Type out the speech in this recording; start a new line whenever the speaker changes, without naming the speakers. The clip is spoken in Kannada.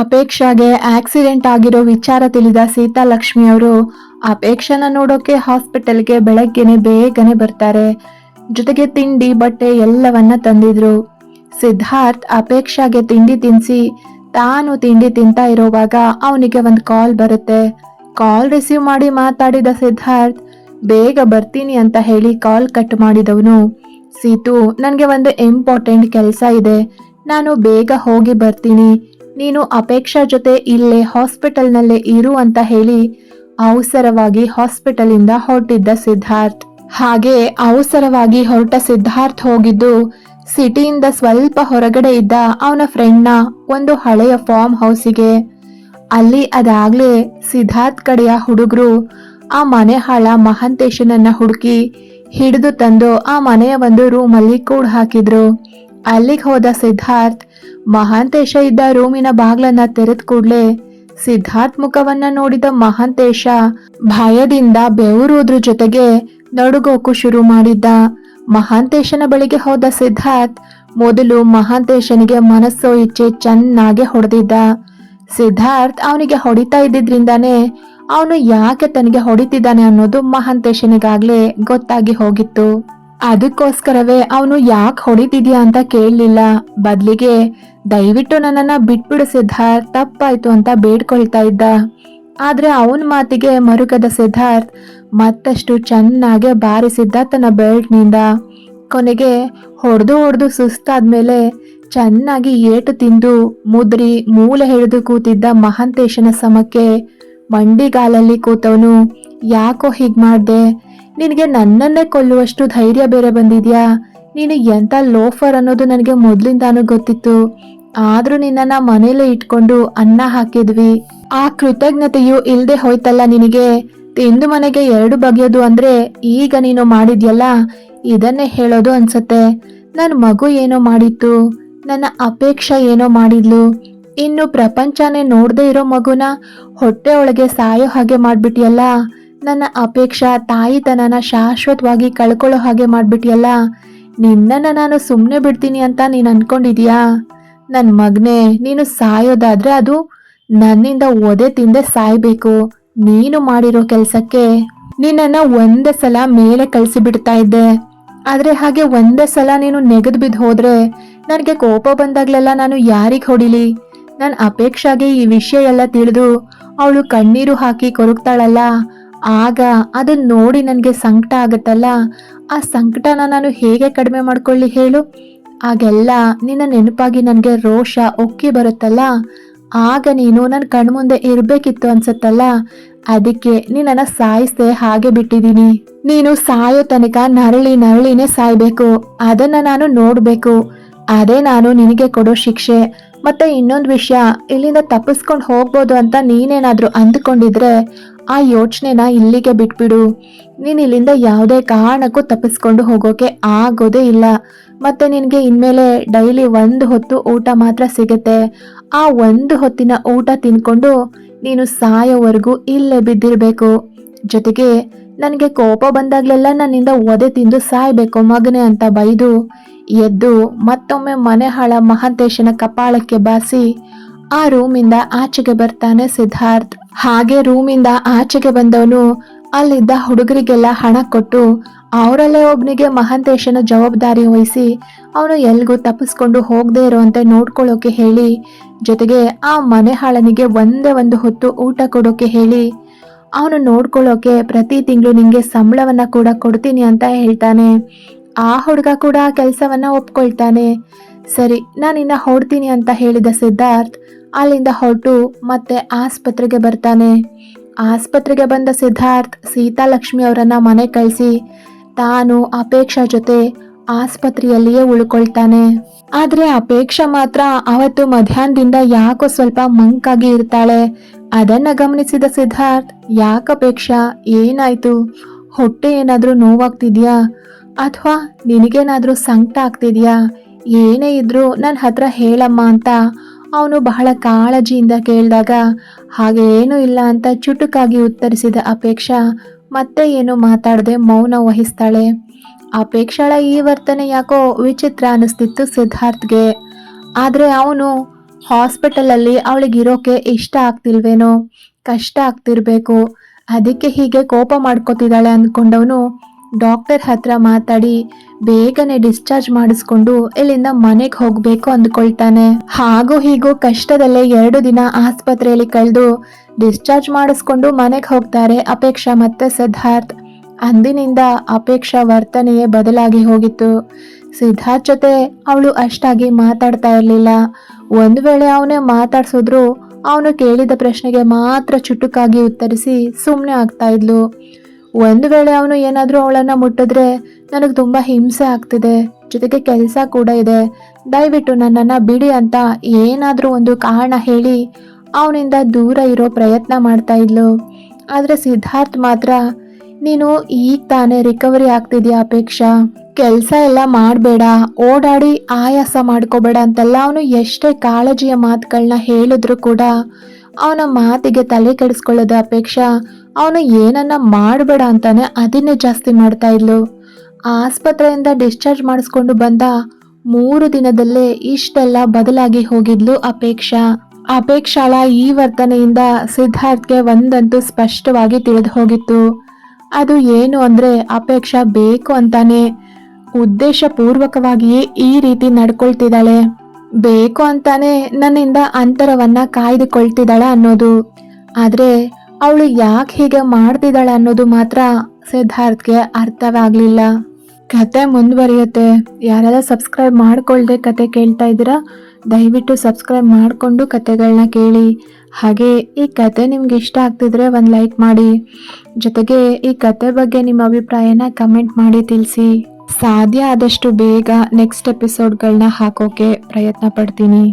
ಅಪೇಕ್ಷಾಗೆ ಆಕ್ಸಿಡೆಂಟ್ ಆಗಿರೋ ವಿಚಾರ ತಿಳಿದ ಸೀತಾಲಕ್ಷ್ಮಿ ಅವರು, ಅಪೇಕ್ಷನ ನೋಡೋಕೆ ಹಾಸ್ಪಿಟಲ್ಗೆ ಬೆಳಗ್ಗೆನೆ ಬೇಗನೆ ಬರ್ತಾರೆ. ಜೊತೆಗೆ ತಿಂಡಿ, ಬಟ್ಟೆ ಎಲ್ಲವನ್ನ ತಂದಿದ್ರು. ಸಿದ್ಧಾರ್ಥ್ ಅಪೇಕ್ಷಾಗೆ ತಿಂಡಿ ತಿನ್ಸಿ, ತಾನು ತಿಂಡಿ ತಿಂತಾ ಇರೋವಾಗ ಅವನಿಗೆ ಒಂದು ಕಾಲ್ ಬರುತ್ತೆ. ಕಾಲ್ ರಿಸೀವ್ ಮಾಡಿ ಮಾತಾಡಿದ ಸಿದ್ಧಾರ್ಥ್, ಬೇಗ ಬರ್ತೀನಿ ಅಂತ ಹೇಳಿ ಕಾಲ್ ಕಟ್ ಮಾಡಿದವನು. ಸೀತು, ನನಗೆ ಒಂದು ಇಂಪಾರ್ಟೆಂಟ್ ಕೆಲಸ ಇದೆ. ನಾನು ಬೇಗ ಹೋಗಿ ಬರ್ತೀನಿ. ನೀನು ಅಪೇಕ್ಷಾ ಜೊತೆ ಇಲ್ಲೇ ಹಾಸ್ಪಿಟಲ್ನಲ್ಲೇ ಇರು ಅಂತ ಹೇಳಿ ಅವಸರವಾಗಿ ಹಾಸ್ಪಿಟಲಿಂದ ಹೊರಟಿದ್ದ ಸಿದ್ಧಾರ್ಥ್. ಹಾಗೆ ಅವಸರವಾಗಿ ಹೊರಟ ಸಿದ್ಧಾರ್ಥ್ ಹೋಗಿದ್ದು ಸಿಟಿಯಿಂದ ಸ್ವಲ್ಪ ಹೊರಗಡೆ ಇದ್ದ ಅವನ ಫ್ರೆಂಡ್ನ ಒಂದು ಹಳೆಯ ಫಾರ್ಮ್ ಹೌಸಿಗೆ. ಅಲ್ಲಿ ಅದಾಗ್ಲೇ ಸಿದ್ಧಾರ್ಥ್ ಕಡೆಯ ಹುಡುಗರು ಆ ಮನೆ ಹಾಳ ಮಹಂತೇಶನನ್ನ ಹುಡುಕಿ ಹಿಡಿದು ತಂದು ಆ ಮನೆಯ ಒಂದು ರೂಮಲ್ಲಿ ಕೂಡ್ ಹಾಕಿದ್ರು ಅಲ್ಲಿಗೆ ಹೋದ ಸಿದ್ಧಾರ್ಥ್ ಮಹಾಂತೇಶ ಇದ್ದ ರೂಮಿನ ಬಾಗ್ಲನ್ನ ತೆರೆದ ಕೂಡ್ಲೆ ಸಿದ್ಧಾರ್ಥ್ ಮುಖವನ್ನ ನೋಡಿದ ಮಹಾಂತೇಶ ಭಯದಿಂದ ಬೆವರುವುದ್ರ ಜೊತೆಗೆ ನಡುಗೋಕು ಶುರು ಮಾಡಿದ್ದ. ಮಹಾಂತೇಶನ ಬಳಿಗೆ ಹೋದ ಸಿದ್ಧಾರ್ಥ್ ಮೊದಲು ಮಹಾಂತೇಶನಿಗೆ ಮನಸ್ಸೋ ಇಚ್ಛೆ ಚೆನ್ನಾಗಿ ಹೊಡೆದಿದ್ದ. ಸಿದ್ಧಾರ್ಥ್ ಅವನಿಗೆ ಹೊಡಿತಾ ಇದ್ದಿದ್ರಿಂದಾನೇ ಅವನು ಯಾಕೆ ತನಗೆ ಹೊಡಿತಿದ್ದಾನೆ ಅನ್ನೋದು ಮಹಾಂತೇಶನಿಗಾಗ್ಲೇ ಗೊತ್ತಾಗಿ ಹೋಗಿತ್ತು. ಅದಕ್ಕೋಸ್ಕರವೇ ಅವನು ಯಾಕೆ ಹೊಡಿತಿದ್ಯಾ ಅಂತ ಕೇಳಲಿಲ್ಲ. ಬದಲಿಗೆ ದಯವಿಟ್ಟು ನನ್ನನ್ನ ಬಿಟ್ಬಿಡು ಸಿದ್ಧಾರ್ಥ್, ತಪ್ಪಾಯ್ತು ಅಂತ ಬೇಡ್ಕೊಳ್ತಾ ಇದ್ದ. ಆದ್ರೆ ಅವನ ಮಾತಿಗೆ ಮರುಗದ ಸಿದ್ಧಾರ್ಥ್ ಮತ್ತಷ್ಟು ಚೆನ್ನಾಗೆ ಬಾರಿಸಿದ್ದ ತನ್ನ ಬೆಲ್ಟ್ನಿಂದ ಕೊನೆಗೆ ಹೊಡೆದು ಹೊಡೆದು ಸುಸ್ತಾದ್ಮೇಲೆ ಚೆನ್ನಾಗಿ ಏಟು ತಿಂದು ಮುದ್ರಿ ಮೂಲೆ ಹಿಡಿದು ಕೂತಿದ್ದ ಮಹಾಂತೇಶನ ಸಮಕ್ಕೆ ಮಂಡಿಗಾಲಲ್ಲಿ ಕೂತವನು. ಯಾಕೋ ಹೀಗ್ ಮಾಡ್ದೆ ನಿನಗೆ ನನ್ನನ್ನೇ ಕೊಲ್ಲುವಷ್ಟು ಧೈರ್ಯ ಬೇರೆ ಬಂದಿದ್ಯಾ? ನೀನು ಎಂತ ಲೋಫರ್ ಅನ್ನೋದು ನನಗೆ ಮೊದಲಿಂದಾನು ಗೊತ್ತಿತ್ತು. ಆದರೂ ನಿನ್ನನ್ನು ಮನೇಲೆ ಇಟ್ಕೊಂಡು ಅನ್ನ ಹಾಕಿದ್ವಿ. ಆ ಕೃತಜ್ಞತೆಯು ಇಲ್ಲದೆ ಹೋಯ್ತಲ್ಲ ನಿನಗೆ? ತಿಂದು ಮನೆಗೆ ಎರಡು ಬಗೆಯೋದು ಅಂದ್ರೆ ಈಗ ನೀನು ಮಾಡಿದ್ಯಲ್ಲ? ಇದನ್ನೇ ಹೇಳೋದು ಅನ್ಸತ್ತೆ. ನನ್ನ ಮಗು ಏನೋ ಮಾಡಿತ್ತು. ನನ್ನ ಅಪೇಕ್ಷೆ ಏನೋ ಮಾಡಿದ್ಲು. ಇನ್ನು ಪ್ರಪಂಚನೇ ನೋಡದೆ ಇರೋ ಮಗುನ ಹೊಟ್ಟೆ ಒಳಗೆ ಸಾಯೋ ಹಾಗೆ ಮಾಡ್ಬಿಟ್ಟಿಯಲ್ಲ ನನ್ನ ಅಪೇಕ್ಷಾ ತಾಯಿತನನ ಶಾಶ್ವತವಾಗಿ ಕಳ್ಕೊಳ್ಳೋ ಹಾಗೆ ಮಾಡ್ಬಿಟ್ಟಿಯಲ್ಲ ನಿನ್ನನ್ನು ನಾನು ಸುಮ್ಮನೆ ಬಿಡ್ತೀನಿ ಅಂತ ನೀನು ಅನ್ಕೊಂಡಿದೀಯಾ? ನನ್ನ ಮಗನೇ, ನೀನು ಸಾಯೋದಾದ್ರೆ ಅದು ನನ್ನಿಂದ ಒದೆ ತಿಂದೆ ಸಾಯ್ಬೇಕು. ನೀನು ಮಾಡಿರೋ ಕೆಲಸಕ್ಕೆ ನಿನ್ನನ್ನ ಒಂದೇ ಸಲ ಮೇಲೆ ಕಳಿಸಿ ಬಿಡ್ತಾ ಇದ್ದೆ. ಆದ್ರೆ ಹಾಗೆ ಒಂದೇ ಸಲ ನೀನು ನೆಗೆದು ಬಿದ್ದು ಹೋದ್ರೆ ನನಗೆ ಕೋಪ ಬಂದಾಗ್ಲೆಲ್ಲ ನಾನು ಯಾರಿಗೆ ಹೊಡಿಲಿ? ನನ್ನ ಅಪೇಕ್ಷಾಗೆ ಈ ವಿಷಯ ಎಲ್ಲ ತಿಳಿದು ಅವಳು ಕಣ್ಣೀರು ಹಾಕಿ ಕೊರಗ್ತಾಳಲ್ಲ ಆಗ ಅದನ್ನ ನೋಡಿ ನನಗೆ ಸಂಕಟ ಆಗತ್ತಲ್ಲ? ಆ ಸಂಕಟನ ನಾನು ಹೇಗೆ ಕಡಿಮೆ ಮಾಡ್ಕೊಳ್ಳಿ ಹೇಳು? ಆಗೆಲ್ಲ ನಿನ್ನ ನೆನಪಾಗಿ ನನಗೆ ರೋಷ ಒಕ್ಕಿ ಬರುತ್ತಲ್ಲ? ಆಗ ನೀನು ನನ್ನ ಕಣ್ಮುಂದೆ ಇರಬೇಕಿತ್ತು ಅನ್ಸತ್ತಲ್ಲ? ಅದಕ್ಕೆ ನಿನ್ನನ್ನ ಸಾಯಿಸ್ದೆ ಹಾಗೆ ಬಿಟ್ಟಿದ್ದೀನಿ ನೀನು ಸಾಯೋ ತನಕ ನರಳಿ ನರಳಿನೇ ಸಾಯ್ಬೇಕು. ಅದನ್ನ ನಾನು ನೋಡ್ಬೇಕು. ಅದೇ ನಾನು ನಿನಗೆ ಕೊಡೋ ಶಿಕ್ಷೆ. ಮತ್ತೆ ಇನ್ನೊಂದು ವಿಷಯ ಇಲ್ಲಿಂದ ತಪ್ಪಿಸ್ಕೊಂಡು ಹೋಗ್ಬೋದು ಅಂತ ನೀನೇನಾದರೂ ಅಂದ್ಕೊಂಡಿದ್ರೆ ಆ ಯೋಚನೆನ ಇಲ್ಲಿಗೆ ಬಿಟ್ಬಿಡು. ನೀನ್ ಇಲ್ಲಿಂದ ಯಾವುದೇ ಕಾರಣಕ್ಕೂ ತಪ್ಪಿಸ್ಕೊಂಡು ಹೋಗೋಕೆ ಆಗೋದೇ ಇಲ್ಲ. ಮತ್ತೆ ನಿನಗೆ ಇನ್ಮೇಲೆ ಡೈಲಿ ಒಂದು ಹೊತ್ತು ಊಟ ಮಾತ್ರ ಸಿಗುತ್ತೆ. ಆ ಒಂದು ಹೊತ್ತಿನ ಊಟ ತಿನ್ಕೊಂಡು ನೀನು ಸಾಯೋವರೆಗೂ ಇಲ್ಲೇ ಬಿದ್ದಿರಬೇಕು. ಜೊತೆಗೆ ನನಗೆ ಕೋಪ ಬಂದಾಗ್ಲೆಲ್ಲ ನನ್ನಿಂದ ಒದೆ ತಿಂದು ಸಾಯ್ಬೇಕು ಮಗನೆ ಅಂತ ಬೈದು ಎದ್ದು ಮತ್ತೊಮ್ಮೆ ಮನೆಹಾಳ ಮಹಾಂತೇಶನ ಕಪಾಳಕ್ಕೆ ಬಾಸಿ ಆ ರೂಮಿಂದ ಆಚೆಗೆ ಬರ್ತಾನೆ ಸಿದ್ಧಾರ್ಥ್. ಹಾಗೆ ರೂಮಿಂದ ಆಚೆಗೆ ಬಂದವನು ಅಲ್ಲಿದ್ದ ಹುಡುಗರಿಗೆಲ್ಲ ಹಣ ಕೊಟ್ಟು ಅವರಲ್ಲೇ ಒಬ್ಬನಿಗೆ ಮಹಾಂತೇಶನ ಜವಾಬ್ದಾರಿ ವಹಿಸಿ ಅವನು ಎಲ್ಗೂ ತಪ್ಪಿಸ್ಕೊಂಡು ಹೋಗದೇ ಇರುವಂತೆ ನೋಡ್ಕೊಳ್ಳೋಕೆ ಹೇಳಿ, ಜೊತೆಗೆ ಆ ಮನೆ ಹಾಳನಿಗೆ ಒಂದೇ ಒಂದು ಹೊತ್ತು ಊಟ ಕೊಡೋಕೆ ಹೇಳಿ, ಅವನು ನೋಡ್ಕೊಳ್ಳೋಕೆ ಪ್ರತಿ ತಿಂಗಳು ನಿಮಗೆ ಸಂಬಳವನ್ನು ಕೂಡ ಕೊಡ್ತೀನಿ ಅಂತ ಹೇಳ್ತಾನೆ. ಆ ಹುಡುಗ ಕೂಡ ಕೆಲಸವನ್ನು ಒಪ್ಕೊಳ್ತಾನೆ. ಸರಿ ನಾನಿನ್ನ ಹೊಡ್ತೀನಿ ಅಂತ ಹೇಳಿದ ಸಿದ್ಧಾರ್ಥ್ ಅಲ್ಲಿಂದ ಹೊರಟು ಮತ್ತೆ ಆಸ್ಪತ್ರೆಗೆ ಬರ್ತಾನೆ. ಆಸ್ಪತ್ರೆಗೆ ಬಂದ ಸಿದ್ಧಾರ್ಥ್ ಸೀತಾಲಕ್ಷ್ಮಿ ಅವರನ್ನ ಮನೆ ಕಳಿಸಿ ತಾನು ಅಪೇಕ್ಷಾ ಜೊತೆ ಆಸ್ಪತ್ರೆಯಲ್ಲಿಯೇ ಉಳ್ಕೊಳ್ತಾನೆ. ಆದ್ರೆ ಅಪೇಕ್ಷಾ ಮಾತ್ರ ಅವತ್ತು ಮಧ್ಯಾಹ್ನದಿಂದ ಯಾಕೋ ಸ್ವಲ್ಪ ಮಂಕಾಗಿ ಇರ್ತಾಳೆ. ಅದನ್ನ ಗಮನಿಸಿದ ಸಿದ್ಧಾರ್ಥ್ ಯಾಕಪೇಕ್ಷಾ ಏನಾಯ್ತು? ಹೊಟ್ಟೆ ಏನಾದರೂ ನೋವಾಗ್ತಿದ್ಯಾ? ಅಥವಾ ನಿನಗೇನಾದರೂ ಸಂಕಟ ಆಗ್ತಿದ್ಯಾ? ಏನೇ ಇದ್ರೂ ನನ್ನ ಹತ್ರ ಹೇಳಮ್ಮ ಅಂತ ಅವನು ಬಹಳ ಕಾಳಜಿಯಿಂದ ಕೇಳಿದಾಗ ಹಾಗೆ ಏನೂ ಇಲ್ಲ ಅಂತ ಚುಟುಕಾಗಿ ಉತ್ತರಿಸಿದ ಅಪೇಕ್ಷಾ ಮತ್ತೆ ಏನು ಮಾತಾಡದೆ ಮೌನ ವಹಿಸ್ತಾಳೆ. ಅಪೇಕ್ಷಾಳ ಈ ವರ್ತನೆ ಯಾಕೋ ವಿಚಿತ್ರ ಅನಿಸ್ತಿತ್ತು ಸಿದ್ಧಾರ್ಥ್ಗೆ. ಆದರೆ ಅವನು ಹಾಸ್ಪಿಟಲಲ್ಲಿ ಅವಳಿಗಿರೋಕೆ ಇಷ್ಟ ಆಗ್ತಿಲ್ವೇನೋ, ಕಷ್ಟ ಆಗ್ತಿರ್ಬೇಕು, ಅದಕ್ಕೆ ಹೀಗೆ ಕೋಪ ಮಾಡ್ಕೋತಿದ್ದಾಳೆ ಅಂದ್ಕೊಂಡವನು ಡಾಕ್ಟರ್ ಹತ್ರ ಮಾತಾಡಿ, ಬೇಗನೆ ಡಿಸ್ಚಾರ್ಜ್ ಮಾಡಿಸ್ಕೊಂಡು ಇಲ್ಲಿಂದ ಮನೆಗೆ ಹೋಗ್ಬೇಕು ಅಂದ್ಕೊಳ್ತಾನೆ. ಹಾಗೂ ಹೀಗೂ ಕಷ್ಟದಲ್ಲೇ ಎರಡು ದಿನ ಆಸ್ಪತ್ರೆಯಲ್ಲಿ ಕಳೆದು ಡಿಸ್ಚಾರ್ಜ್ ಮಾಡಿಸ್ಕೊಂಡು ಮನೆಗೆ ಹೋಗ್ತಾರೆ ಅಪೇಕ್ಷಾ ಮತ್ತೆ ಸಿದ್ಧಾರ್ಥ್. ಅಂದಿನಿಂದ ಅಪೇಕ್ಷಾ ವರ್ತನೆಯೇ ಬದಲಾಗಿ ಹೋಗಿತ್ತು. ಸಿದ್ಧಾರ್ಥ್ ಜೊತೆ ಅವಳು ಅಷ್ಟಾಗಿ ಮಾತಾಡ್ತಾ ಇರಲಿಲ್ಲ. ಒಂದು ವೇಳೆ ಅವನೇ ಮಾತಾಡ್ಸಿದ್ರು, ಅವನು ಕೇಳಿದ ಪ್ರಶ್ನೆಗೆ ಮಾತ್ರ ಚುಟುಕಾಗಿ ಉತ್ತರಿಸಿ ಸುಮ್ಮನೆ ಆಗ್ತಾ ಇದ್ಲು. ಒಂದು ವೇಳೆ ಅವನು ಏನಾದರೂ ಅವಳನ್ನು ಮುಟ್ಟಿದ್ರೆ ನನಗೆ ತುಂಬ ಹಿಂಸೆ ಆಗ್ತಿದೆ. ಜೊತೆಗೆ ಕೆಲಸ ಕೂಡ ಇದೆ. ದಯವಿಟ್ಟು ನನ್ನನ್ನು ಬಿಡಿ ಅಂತ ಏನಾದರೂ ಒಂದು ಕಾರಣ ಹೇಳಿ ಅವನಿಂದ ದೂರ ಇರೋ ಪ್ರಯತ್ನ ಮಾಡ್ತಾ ಇದ್ಲು. ಆದರೆ ಸಿದ್ಧಾರ್ಥ್ ಮಾತ್ರ, ನೀನು ಈಗ ತಾನೇ ರಿಕವರಿ ಆಗ್ತಿದ್ಯಾ ಅಪೇಕ್ಷಾ? ಕೆಲಸ ಎಲ್ಲ ಮಾಡಬೇಡ, ಓಡಾಡಿ ಆಯಾಸ ಮಾಡ್ಕೋಬೇಡ ಅಂತೆಲ್ಲ ಅವನು ಎಷ್ಟೇ ಕಾಳಜಿಯ ಮಾತುಗಳನ್ನ ಹೇಳಿದ್ರು ಕೂಡ ಅವನ ಮಾತಿಗೆ ತಲೆ ಕೆಡಿಸ್ಕೊಳ್ಳೋದು ಅಪೇಕ್ಷಾ ಅವನು ಏನನ್ನ ಮಾಡಬೇಡ ಅಂತಾನೆ ಅದನ್ನೇ ಜಾಸ್ತಿ ಮಾಡ್ತಾ ಇದ್ಲು. ಆಸ್ಪತ್ರೆಯಿಂದ ಡಿಸ್ಚಾರ್ಜ್ ಮಾಡಿಸ್ಕೊಂಡು ಬಂದ ಮೂರು ದಿನದಲ್ಲೇ ಇಷ್ಟೆಲ್ಲ ಬದಲಾಗಿ ಹೋಗಿದ್ಲು ಅಪೇಕ್ಷಾ. ಅಪೇಕ್ಷಾಳ ಈ ವರ್ತನೆಯಿಂದ ಸಿದ್ಧಾರ್ಥ್ಗೆ ಒಂದಂತೂ ಸ್ಪಷ್ಟವಾಗಿ ತಿಳಿದು ಹೋಗಿತ್ತು. ಅದು ಏನು ಅಂದ್ರೆ ಅಪೇಕ್ಷಾ ಬೇಕು ಅಂತಾನೆ. ಉದ್ದೇಶ ಪೂರ್ವಕವಾಗಿಯೇ ಈ ರೀತಿ ನಡ್ಕೊಳ್ತಿದ್ದಾಳೆ. ಬೇಕು ಅಂತಾನೆ ನನ್ನಿಂದ ಅಂತರವನ್ನ ಕಾಯ್ದುಕೊಳ್ತಿದ್ದಾಳೆ ಅನ್ನೋದು. ಆದ್ರೆ ಅವಳು ಯಾಕೆ ಹೀಗೆ ಮಾಡ್ತಿದ್ದಾಳೆ ಅನ್ನೋದು ಮಾತ್ರ ಸಿದ್ಧಾರ್ಥ್ಗೆ ಅರ್ಥವಾಗ್ಲಿಲ್ಲ. ಕತೆ ಮುಂದುವರಿಯುತ್ತೆ. ಯಾರೆಲ್ಲ ಸಬ್ಸ್ಕ್ರೈಬ್ ಮಾಡ್ಕೊಳ್ದೆ ಕತೆ ಕೇಳ್ತಾ ಇದ್ದೀರಾ, ದಯವಿಟ್ಟು ಸಬ್ಸ್ಕ್ರೈಬ್ ಮಾಡಿಕೊಂಡು ಕತೆಗಳನ್ನ ಕೇಳಿ. ಹಾಗೆ ಈ ಕತೆ ನಿಮ್ಗೆ ಇಷ್ಟ ಆಗ್ತಿದ್ರೆ ಒಂದು ಲೈಕ್ ಮಾಡಿ. ಜೊತೆಗೆ ಈ ಕತೆ ಬಗ್ಗೆ ನಿಮ್ಮ ಅಭಿಪ್ರಾಯನ ಕಮೆಂಟ್ ಮಾಡಿ ತಿಳಿಸಿ. ಸಾಧ್ಯ ಆದಷ್ಟು ಬೇಗ ನೆಕ್ಸ್ಟ್ ಎಪಿಸೋಡ್ಗಳನ್ನ ಹಾಕೋಕೆ ಪ್ರಯತ್ನ ಪಡ್ತೀನಿ.